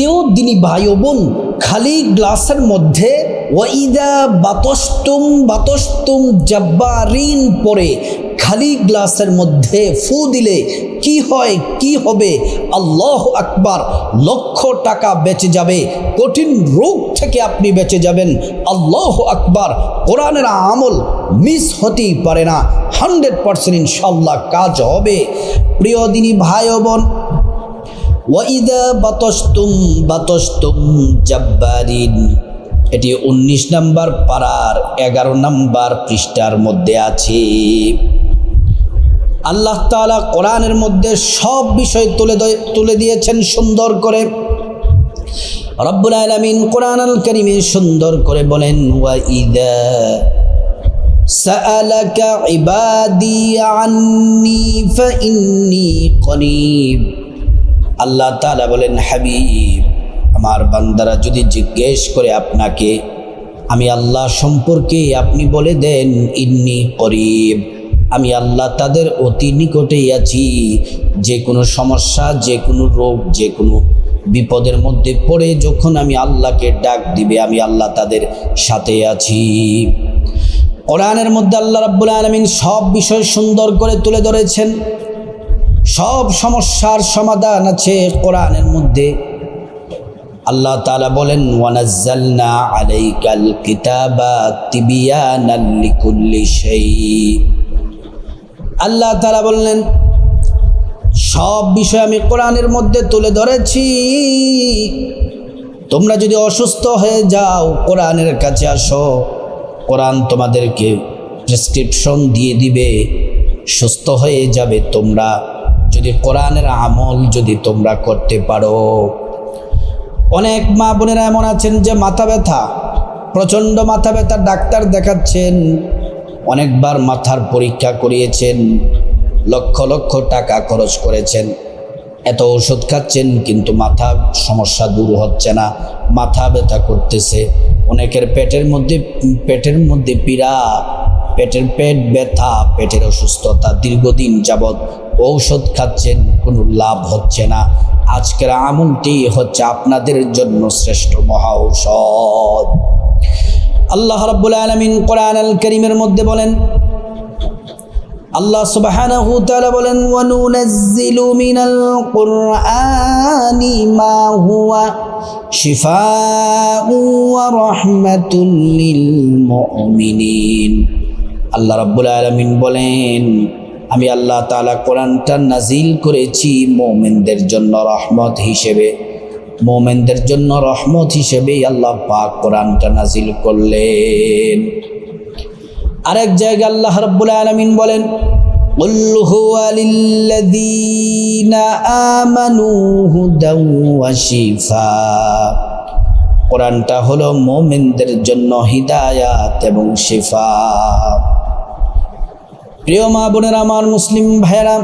প্রিয় দিনী ভাই বোন খালি গ্লাসের মধ্যে ওয়াইদা বাতস্তুম বাতস্তুম জাব্বারিন পরে খালি গ্লাসের মধ্যে ফু দিলে কি হয়, কি হবে? আল্লাহ আকবার, লক্ষ টাকা বেঁচে যাবে, কঠিন রোগ থেকে আপনি বেঁচে যাবেন। আল্লাহ আকবার, কোরআনের আমল মিস হতেই পারে না। হান্ড্রেড পারসেন্ট ইনশাল্লাহ কাজ হবে। প্রিয় দিনী ভাই বোন ওয়াইদা বাতস্তুম বাতস্তুম জাব্বারিন এটি উনিশ নাম্বার পাড়ার এগারো নাম্বার পৃষ্ঠার মধ্যে আছে আল্লাহ তাআলা কোরআনের মধ্যে সব বিষয় তুলে দে- তুলে দিয়েছেন সুন্দর করে রব্বুল আলামিন কোরআন আল কারিমে সুন্দর করে বলেন ওয়াইদা سألك عبادي عني فإني قريب আল্লাহ তালা বলেন, হাবিব, আমার বান্দারা যদি জিজ্ঞেস করে আপনাকে, আমি আল্লাহ সম্পর্কে আপনি বলে দেন, ইন্নি করিব। আমি আল্লাহ তাদের অতি নিকটেই আছি। যে কোনো সমস্যা, যে কোনো রোগ, যে কোনো বিপদের মধ্যে পড়ে যখন আমি আল্লাহকে ডাক দিবে, আমি আল্লাহ তাদের সাথে আছি। কোরআনের মধ্যে আল্লাহ রাব্বুল আলমিন সব বিষয় সুন্দর করে তুলে ধরেছেন। সব সমস্যার সমাধান আছে কোরআনের মধ্যে। আল্লাহ তাআলা বলেন, ওয়ানাজ্জালনা আলাইকাল কিতাবা তিবিয়ানাল লিকুল্লি শাই আল্লাহ তাআলা বললেন, সব বিষয় আমি কোরআনের মধ্যে তুলে ধরেছি। তোমরা যদি অসুস্থ হয়ে যাও, কোরআনের কাছে আসো। কোরআন তোমাদেরকে প্রেসক্রিপশন দিয়ে দিবে, সুস্থ হয়ে যাবে তোমরা। যদি কোরআনের আমল যদি তোমরা করতে পারো। অনেক মা বোনেরা এমন আছেন যে মাথা ব্যথা, প্রচণ্ড মাথা ব্যথা ডাক্তার দেখাচ্ছেন, অনেকবার মাথার পরীক্ষা করিয়েছেন, লক্ষ লক্ষ টাকা খরচ করেছেন। এত ওষুধ খাচ্ছেন কিন্তু মাথা সমস্যা দূর হচ্ছে না, মাথা ব্যথা করতেছে। অনেকের পেটের মধ্যে পেটের মধ্যে পীড়া পেটের পেট ব্যথা, পেটের অসুস্থতা দীর্ঘদিন যাবৎ ঔষধ খাচ্ছেন, কোনো লাভ হচ্ছে না। আজকের আমলটি হচ্ছে আপনাদের জন্য শ্রেষ্ঠ মহা ঔষধ। আল্লাহ রাব্বুল আলামিন কোরআন আল করিমের মধ্যে বলেন, আল্লাহ সুবহানাহু তাআলা বলেন ওয়া নুনাজ্জিলু মিনাল কুরআনি মা হুয়া শিফাউ ওয়া রাহমাতুল লিল মুমিনিন। আল্লাহ রাব্বুল আলামিন বলেন আমি আল্লাহ তাআলা কোরআনটা নাজিল করেছি মুমিনদের জন্য রহমত হিসেবে মোমেনদের জন্য রহমত হিসেবে আল্লাহ পাক কোরআনটা নাজিল করলেন আরেক জায়গায় আল্লাহ রাব্বুল আলামিন বলেন قل هو للذين آمنوا هدى وشفاء কোরআনটা হলো মোমেনদের জন্য হিদায়াত এবং শিফা প্রিয় মা বোনেরা আমার মুসলিম ভাইয়েরা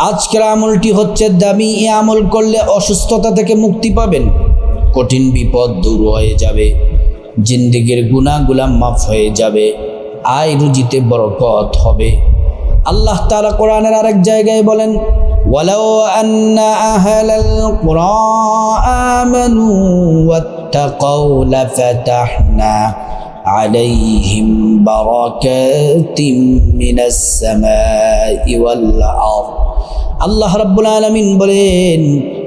আজকের আমলটি হচ্ছে দামি এ আমল করলে অসুস্থতা থেকে মুক্তি পাবেন কঠিন বিপদ দূর হয়ে যাবে জিন্দিগির গুণাগুলা মাফ হয়ে যাবে আয় রুজিতে বরকত হবে আল্লাহ তাআলা কোরআনের আরেক জায়গায় বলেন ولو أن أهل القرى آمنوا واتقوا لفتحنا عليهم بركات من السماء والأرض আল্লাহ রাব্বুল আলামিন বলেন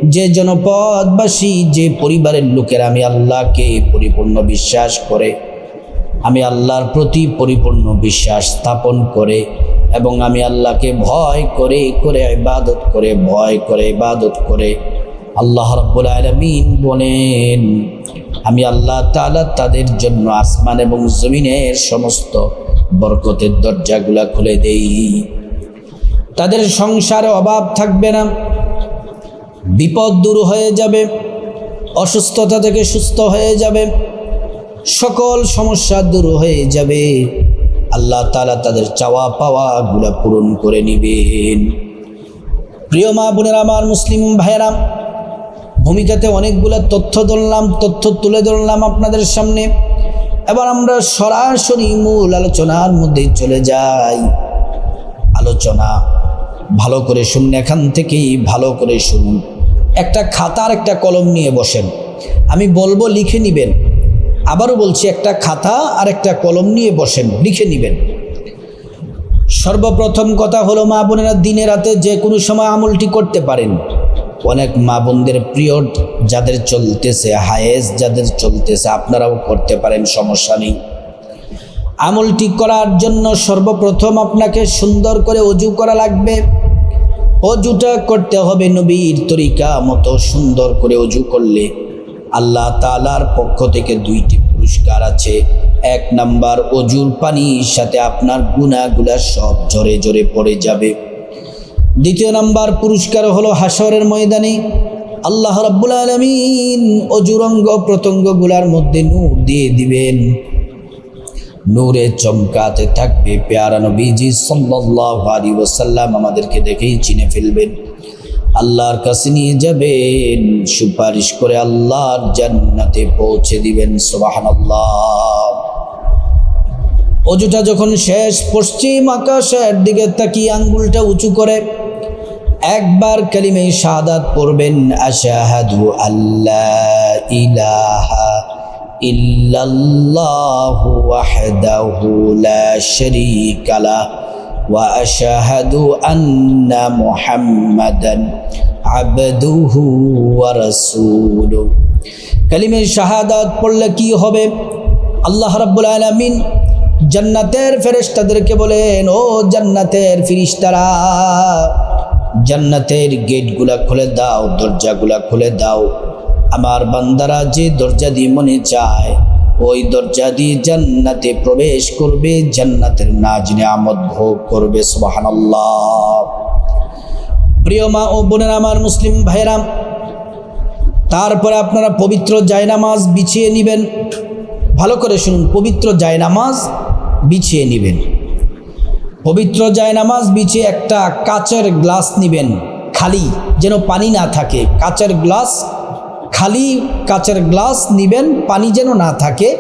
যে জনপদবাসী যে পরিবারের লোকের আমি আল্লাহকে পরিপূর্ণ বিশ্বাস করে আমি আল্লাহর প্রতি পরিপূর্ণ বিশ্বাস স্থাপন করে এবং আমি আল্লাহকে ভয় করে করে ইবাদত করে ভয় করে ইবাদত করে আল্লাহ রাব্বুল আলামিন বলেন, আমি আল্লাহ তাআলা তাদের জন্য আসমান এবং জমিনের সমস্ত বরকতের দরজাগুলা খুলে দেই। তাদের সংসারে অভাব থাকবে না, বিপদ দূর হয়ে যাবে, অসুস্থতা থেকে সুস্থ হয়ে যাবে, সকল সমস্যা দূর হয়ে যাবে। আল্লাহ তালা তাদের চাওয়া পাওয়াগুলা পূরণ করে নিবেন। প্রিয় মা বোনেরা, আমার মুসলিম ভাইয়েরা ভূমিকাতে অনেকগুলো তথ্য ধরলাম, তথ্য তুলে ধরলাম আপনাদের সামনে। এবার আমরা সরাসরি মূল আলোচনার মধ্যে চলে যাই। আলোচনা ভালো করে শুনুন, এখান থেকেই ভালো করে শুনুন। একটা খাতার একটা কলম নিয়ে বসেন। আমি বলব লিখে নিবেন। আবারও বলছি, একটা খাতা আর একটা কলম নিয়ে বসেন, লিখে নিবেন। সর্বপ্রথম কথা হলো, মা বোনেরা দিনে রাতে যে কোনো সময় আমলটি করতে পারেন। অনেক মা বোনদের পিরিয়ড যাদের চলতেছে, হায়েস যাদের চলতেছে, আপনারাও করতে পারেন, সমস্যা নেই। আমলটি করার জন্য সর্বপ্রথম আপনাকে সুন্দর করে অজু করা লাগবে। অজুটা করতে হবে নবীর তরিকা মতো সুন্দর করে অজু করলে। আল্লাহ তালার পক্ষ থেকে দুইটি পুরস্কার আছে। এক নাম্বার, অজুর পানির সাথে আপনার গুণাগুলা সব জোরে জোরে পড়ে যাবে। দ্বিতীয় নাম্বার পুরস্কার হলো হাসরের ময়দানে। আল্লাহ রাব্বুল আলমিন অজুরঙ্গ প্রত্যঙ্গগুলার মধ্যে নূর দিয়ে দিবেন। নূরে চমকাতে থাকবে পেয়ারা নবীজি সাল্লাল্লাহু আলাইহি ওয়াসাল্লাম, আমাদেরকে দেখেই চিনে ফেলবেন। আল্লাহর কাছে নিয়ে যাবেন, সুপারিশ করে আল্লাহর জান্নাতে পৌঁছে দিবেন, সুবহানাল্লাহ। অজুটা যখন শেষ, পশ্চিম আকাশের দিকে তাকিয়ে আঙ্গুলটা উঁচু করে একবার কালিমে শাহাদাত পড়বেন, আশাহাদু আল্লাহ ইলাহা ইল্লাল্লাহু ওয়াহদাহু লা শারীকা লা ওয়া আশহাদু আন্না মুহাম্মাদান আবদুহু ওয়া রাসূলুহু। কালিমে শাহাদাত পড়লে কি হবে? আল্লাহ রাব্বুল আলামিন জান্নাতের ফেরেশতাদেরকে বলেন, ও জান্নাতের ফিরিস্তারা জান্নাতের গেটগুলা খুলে দাও, দরজাগুলা খুলে দাও। আমার বান্দারা যে দরজা দিয়ে মনে চায়, ওই দরজা দিয়ে জান্নাতে প্রবেশ করবে, জান্নাতের নাজ নিয়ামত ভোগ করবে, সুবহানাল্লাহ। প্রিয় মা ও বোনেরা আমার মুসলিম ভাইরাম তারপরে আপনারা পবিত্র জায়নামাজ বিছিয়ে নেবেন। ভালো করে শুনুন, পবিত্র জায়নামাজ বিছিয়ে নেবেন। পবিত্র জায়নামাজ বিছিয়ে একটা কাচের গ্লাস নেবেন, খালি, যেন পানি না থাকে। কাচের গ্লাস, খালি কাচের গ্লাস নেবেন, পানি যেন না থাকে।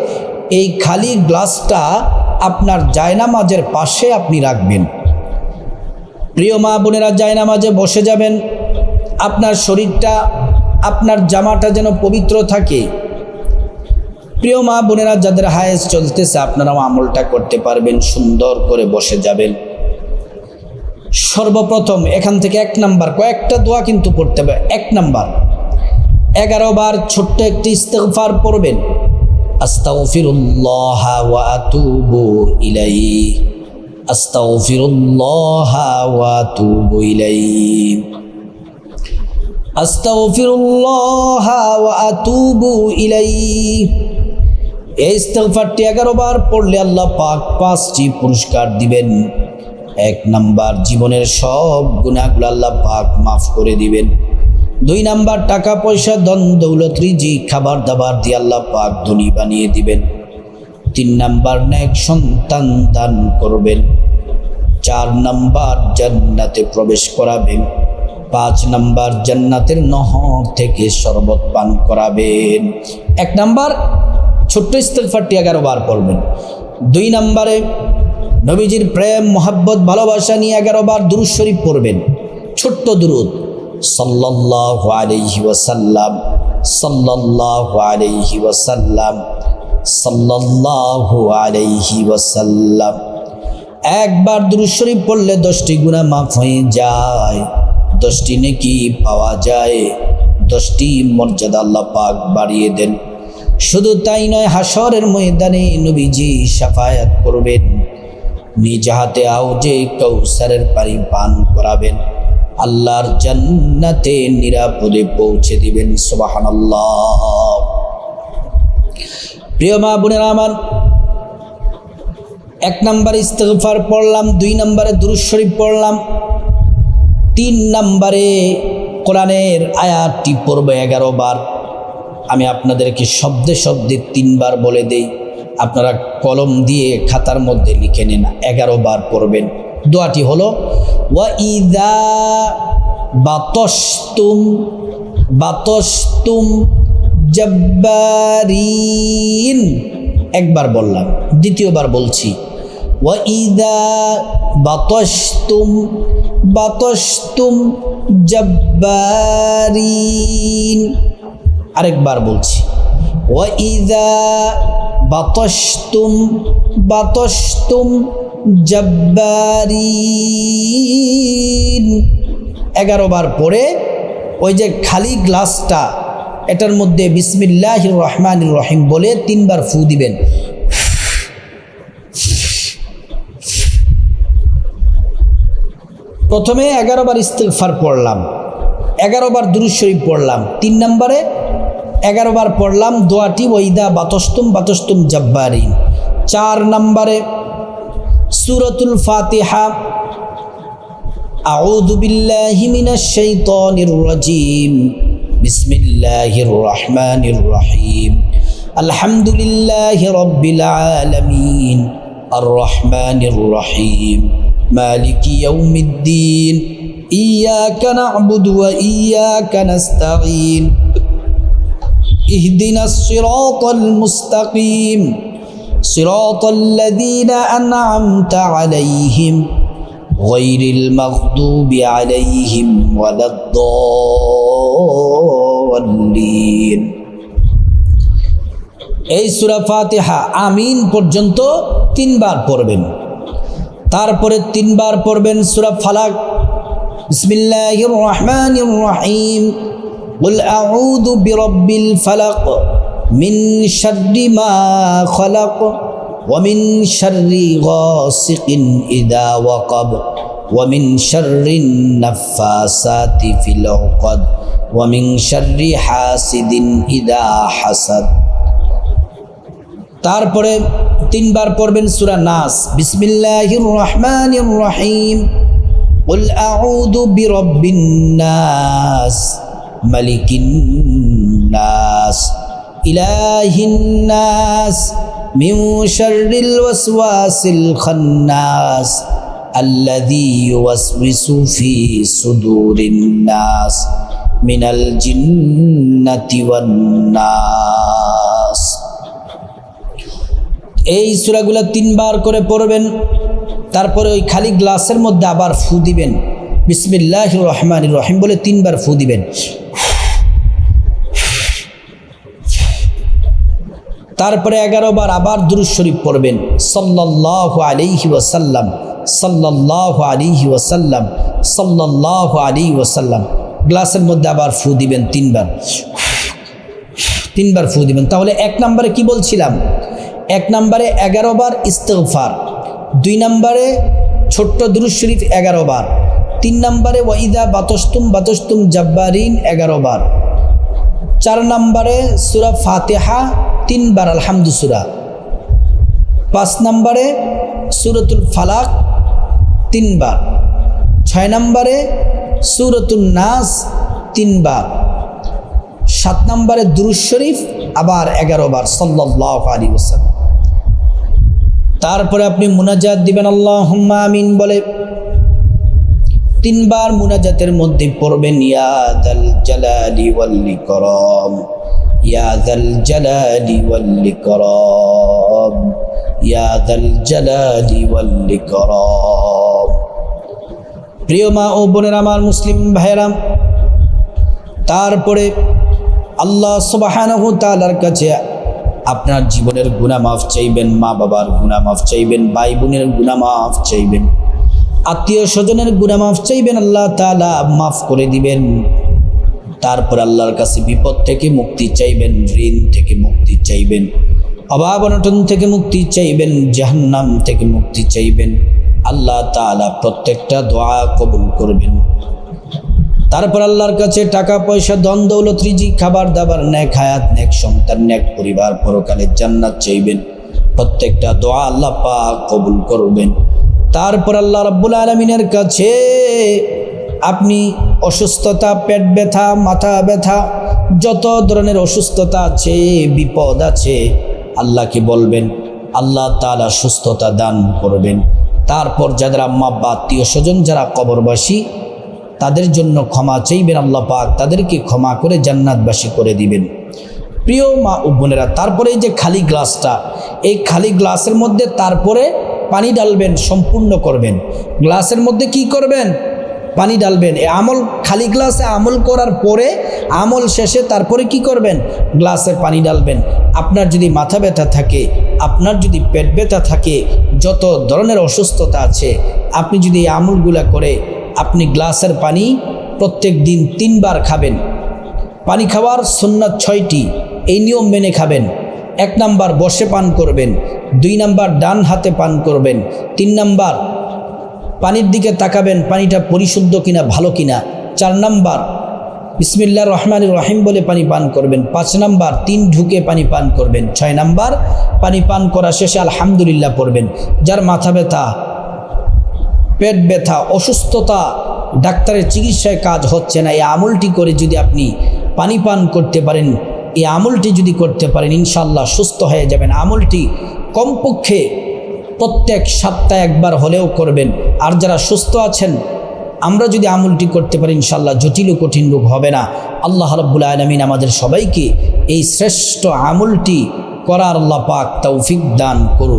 এই খালি গ্লাসটা আপনার জায়নামাজের পাশে আপনি রাখবেন। প্রিয় মা বোনেরা জায়নামাজে বসে যাবেন। আপনার শরীরটা, আপনার জামাটা যেন পবিত্র থাকে। প্রিয় মা বোনেরা, যাদের হায়েস চলতেছে, আপনারাও আমলটা করতে পারবেন, সুন্দর করে বসে যাবেন। সর্বপ্রথম এখান থেকে এক নাম্বার, কয়েকটা দোয়া কিন্তু পড়তে হবে। এক নাম্বার, এগারো বার ছোট্ট একটি ইস্তেগফার পড়বেন। আস্তাগফিরুল্লাহ ওয়া আতুবু ইলাইহি। এই ইস্তেগফারটি এগারো বার পড়লে আল্লাহ পাক পাঁচটি পুরস্কার দিবেন। এক নাম্বার, জীবনের সব গুণাগুলো আল্লাহ পাক মাফ করে দিবেন। দুই নাম্বার, টাকা, পয়সা দন দৌলত রিজি খাবার দাবার দিয়ে আল্লাহ পাক ধনী বানিয়ে দিবেন। তিন নাম্বার, নেক সন্তান দান করবেন। চার নাম্বার, জান্নাতে প্রবেশ করাবেন। পাঁচ নাম্বার, জান্নাতের নহর থেকে শরবত পান করাবেন। এক নাম্বার ছোট্ট ইস্তেফারটি এগারো বার পড়বেন। দুই নাম্বারে, নবীজির প্রেম, মোহাব্বত, ভালোবাসা নিয়ে এগারো বার দুরুদ শরীফ পড়বেন। ছোট্ট দুরুদ। সাল্লাল্লাহু আলাইহি ওয়াসাল্লাম একবার দুরুদ শরীফ পড়লে দশটি গুণা মাফ হয়ে যায়, দশটি নেকি পাওয়া যায়, দশটি মর্যাদা আল্লাহ পাক বাড়িয়ে দেন। শুধু তাই নয় হাসরের ময়দানে নবীজি সাফায়াত করবেন। নিজ হাতে আউজে কৌসারের পানি পান করাবেন। আল্লাহর জান্নাতে নিরাপদে পৌঁছে দিবেন, সুবহানাল্লাহ। প্রিয় মা বোনের আমার, এক নম্বরে ইস্তেগফার পড়লাম, দুই নম্বরে দুরুদ শরীফ পড়লাম, তিন নম্বরে কোরআনের আয়াতটি পড়ব এগারো বার। আমি আপনাদেরকে শব্দে শব্দে তিনবার বলে দেই, আপনারা কলম দিয়ে খাতার মধ্যে লিখে নিন, এগারো বার পড়বেন। দোয়াটি হলো, ওয়া ইদা বাতস্তুম বাতস্তুম জব্বারিন। একবার বললাম, দ্বিতীয়বার বলছি, ওয়া ইদা বাতস্তুম বাতস্তুম জব্বারিন। আরেকবার বলছি। বাতস্তুম বাতস্তুম এগারো বার পরে ওই যে খালি গ্লাসটা, এটার মধ্যে বিসমিল্লাহ রহমান রহিম বলে তিনবার ফু দিবেন। প্রথমে এগারো বার ইস্তেকফার পড়লাম। এগারো বার দুরুদ শরীফ পড়লাম তিন নম্বরে এগারো বার পড়লাম দোয়াটি ওইদা বাতস্তুম বাতস্তুম জব্বারিন চার নম্বরে সুরতুল ফাতিহা أعوذ بالله من الشيطان الرجيم بسم الله الرحمن الرحيم الحمد لله رب العالمين الرحمن الرحيم مالك يوم الدين إياك نعبد وإياك نستعين اهدنا الصراط المستقيم صراط الذين أنعمت عليهم غير المغضوب عليهم ولا الضالين এই সুরা ফাতিহা আমিন পর্যন্ত তিনবার পড়বেন তারপরে তিনবার পড়বেন সুরা ফালাক বিসমিল্লাহির রহমানির রহিম قل أعوذ برب الفلق من شر ما خلق ومن شر غاسق إذا وقب ومن شر النفاسات في العقد ومن شر حاسد إذا حسد তারপরে তিনবার পড়বেন সূরা নাস বিসমিল্লাহির রহমানির রহিম قل أعوذ برب الناس ملك الناس إله الناس من شر الوسواس الخناس الذي يوسوس في صدور الناس من الجنة والناس এই সূরাগুলো তিনবার করে পড়বেন, তারপরে ওই খালি গ্লাসের মধ্যে আবার ফু দিবেন। বিসমিল্লাহ রহমান রহিম বলে তিনবার ফু দিবেন। তারপরে এগারো বার আবার দুরুদ শরীফ পড়বেন। সাল্লাহ আলিহি ওয়াসাল্লাম সাল্লাহ আলিহি ওয়াসাল্লাম সাল্লাহ আলি ওয়াসাল্লাম। গ্লাসের মধ্যে আবার ফু দিবেন তিনবার। তিনবার ফু দিবেন। তাহলে এক নম্বরে কি বলছিলাম? এক নম্বরে এগারো বার ইস্তফার দুই নম্বরে ছোট্ট দুরুদ শরীফ এগারো বার, তিন নম্বরে ওয়াইদা বাতস্তুম বাতস্তুম জব্বারিন এগারো বার, চার নম্বরে সুরা ফাতেহা তিনবার আলহামদু সুরা, পাঁচ নম্বরে সুরতুল ফালাক তিনবার ছয় নম্বরে সুরতুল নাস তিনবার সাত নম্বরে দুরুজ শরীফ আবার এগারো বার সাল্লাহ আলী ওসাল্লাম তারপরে আপনি মুনাজাত দিবেন আল্লাহ আমিন বলে। তিনবার মুনাজাতের মধ্যে পড়বেন ইয়াদাল জালালি ওয়াল্লি করম ইয়াদাল জালালি ওয়াল্লি করম ইয়াদাল জালালি ওয়াল্লি করম প্রিয় মা ও বোনের আমার মুসলিম ভাইরাম তারপরে আল্লাহ সুবাহানহু তালার কাছে আপনার জীবনের গুণা মাফ চাইবেন, মা বাবার গুণা মাফ চাইবেন, ভাই বোনের গুণা মাফ চাইবেন। আত্মীয় স্বজনের গুণা মাফ চাইবেন, আল্লাহ তালা মাফ করে দিবেন। তারপর আল্লাহর কাছে বিপদ থেকে মুক্তি চাইবেন, ঋণ থেকে মুক্তি চাইবেন, অভাব অনটন থেকে মুক্তি চাইবেন, জাহান্নাম থেকে মুক্তি চাইবেন। আল্লাহ তালা প্রত্যেকটা দোয়া কবুল করবেন। তারপর আল্লাহর কাছে টাকা, পয়সা দন দৌলত রিজি খাবার, দাবার ন্যাক হায়াত ন্যাক সন্তান ন্যাক পরিবার পরকালের জান্নাত চাইবেন। প্রত্যেকটা দোয়া আল্লাহ পাক কবুল করবেন। তারপর আল্লাহ রাব্বুল আলমিনের কাছে আপনি অসুস্থতা, পেট ব্যথা, মাথা ব্যথা, যত ধরনের অসুস্থতা আছে, বিপদ আছে, আল্লাহকে বলবেন, আল্লাহ তালা সুস্থতা দান করবেন। তারপর যাদের আম্মা বা আত্মীয় স্বজন, যারা কবরবাসী তাদের জন্য ক্ষমা চাইবেন আল্লাহ পাক, তাদেরকে ক্ষমা করে জান্নাতবাসী করে দিবেন। প্রিয় মা ও বোনেরা, তারপরে যে খালি গ্লাসটা, এই খালি গ্লাসের মধ্যে তারপরে পানি ডালবেন সম্পূর্ণ করবেন। গ্লাসের মধ্যে কি করবেন? পানি ডালবেন এই আমল, খালি গ্লাসে আমল করার পরে, আমল শেষে তারপরে কি করবেন? গ্লাসে পানি ডালবেন আপনার যদি মাথা ব্যথা থাকে, আপনার যদি পেট ব্যথা থাকে, যত ধরনের অসুস্থতা আছে, আপনি যদি এই আমলগুলা করে আপনি গ্লাসের পানি প্রত্যেক দিন তিনবার খাবেন। পানি খাওয়ার সুন্নাত ছয়টি, এই নিয়ম মেনে খাবেন। এক নাম্বার বসে পান করবেন, দুই নাম্বার ডান হাতে পান করবেন, তিন নাম্বার পানির দিকে তাকাবেন, পানিটা পরিশুদ্ধ কিনা, ভালো কিনা। চার নাম্বার বিসমিল্লা রহমান রহিম বলে পানি পান করবেন, পাঁচ নাম্বার তিন ঢুকে পানি পান করবেন, ছয় নাম্বার পানি পান করা শেষে আলহামদুলিল্লাহ পড়বেন। যার মাথা ব্যথা পেট ব্যথা, অসুস্থতা, ডাক্তারের চিকিৎসায় কাজ হচ্ছে না। এই আমলটি করে যদি আপনি পানি পান করতে পারেন, এই আমলটি যদি করতে পারেন ইনশাল্লাহ সুস্থ হয়ে যাবেন। আমলটি কমপক্ষে প্রত্যেক সপ্তাহে একবার হলেও করবেন। আর যারা সুস্থ আছেন, আমরা যদি আমলটি করতে পারি ইনশাল্লাহ জটিল কঠিন রোগ হবে না। আল্লাহ রব্বুল আলমিন আমাদের সবাইকে এই শ্রেষ্ঠ আমলটি করার আল্লাহ পাক তৌফিক দান করুন।